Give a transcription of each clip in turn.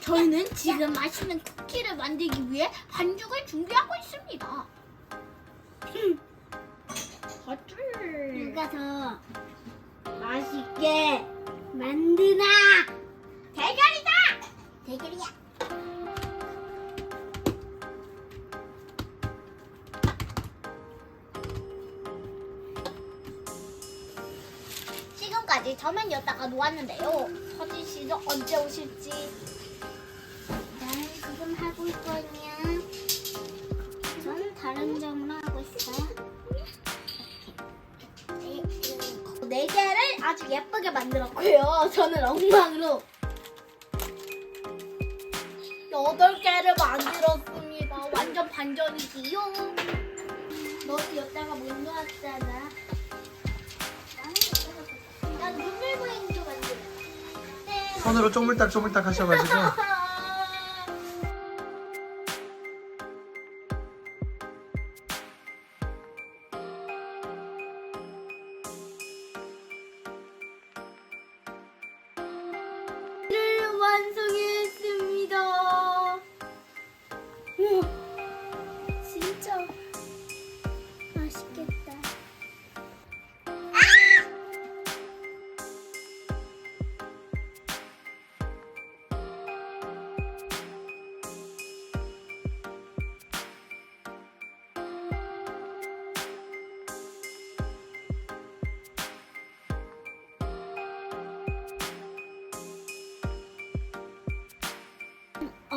저희는 지금 맛있는 쿠키를 만들기 위해 반죽을 준비하고 있습니다. 누가 더 맛있게 만드나? 대결이다. 대결이야. 지금까지 저만 여다가 놓았는데요. 서진 씨는 언제 오실지. 지금 하고 있거든요. 저는 다른 점을 하고 있어요. 네 개를 아주 예쁘게 만들었고요. 저는 엉망으로 여덟 개를 만들었습니다. 완전 반전이지요. 너도 여기다가 못 놓았잖아. 난 눈물고 있는 거 만들어. 네. 손으로 쪼물딱 쪼물딱 하셔가지고 よ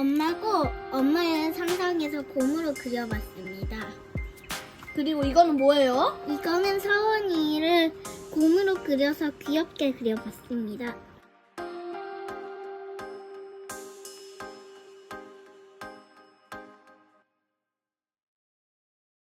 엄마고 엄마의 상상에서 곰으로 그려봤습니다. 그리고 이거는 뭐예요? 이거는 서원이를 곰으로 그려서 귀엽게 그려봤습니다.